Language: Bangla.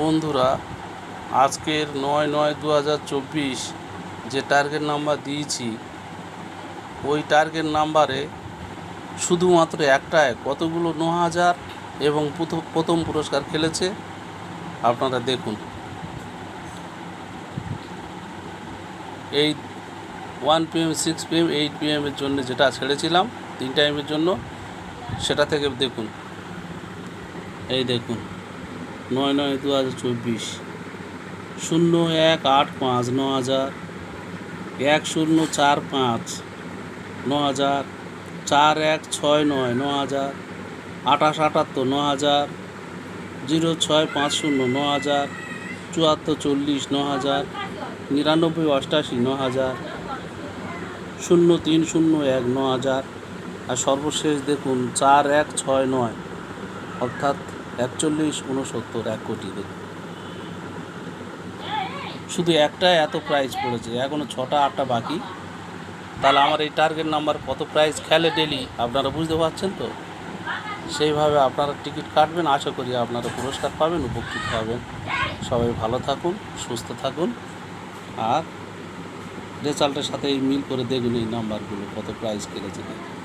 বন্ধুরা, আজকের নয় নয় দু যে টার্গেট নাম্বার দিয়েছি, ওই টার্গেট নাম্বারে শুধুমাত্র একটায় কতগুলো ন হাজার এবং প্রথম পুরস্কার খেলেছে, আপনারা দেখুন। এই one PM six PM eight পিএমের জন্য যেটা ছেড়েছিলাম, তিন টাইমের জন্য, সেটা থেকে দেখুন। এই দেখুন। নয় নয় দু হাজার চব্বিশ। শূন্য এক আট পাঁচ ন হাজার, এক শূন্য চার পাঁচ ন হাজার, চার এক ছয় নয় ন হাজার, আঠাশ আটাত্তর ন হাজার, জিরো ছয় পাঁচ শূন্য ন হাজার, চুয়াত্তর চল্লিশ ন হাজার, নিরানব্বই অষ্টাশি ন হাজার, শূন্য তিন শূন্য এক ন হাজার। আর সর্বশেষ দেখুন, চার এক ছয় নয়, অর্থাৎ একচল্লিশ উনসত্তর এক কোটি দেখুন। শুধু একটাই এত প্রাইজ পড়েছে এখনও ছটা, আটটা বাকি। তাহলে আমার এই টার্গেট নাম্বার কত প্রাইজ খেলে ডেলি আপনারা বুঝতে পারছেন তো? সেইভাবে আপনারা টিকিট কাটবেন, আশা করি আপনারা পুরস্কার পাবেন, উপকৃত হবেন। সবাই ভালো থাকুন, সুস্থ থাকুন, আর রেজাল্টের সাথে এই মিল করে দেখুন এই নাম্বারগুলো কত প্রাইজ দেখুন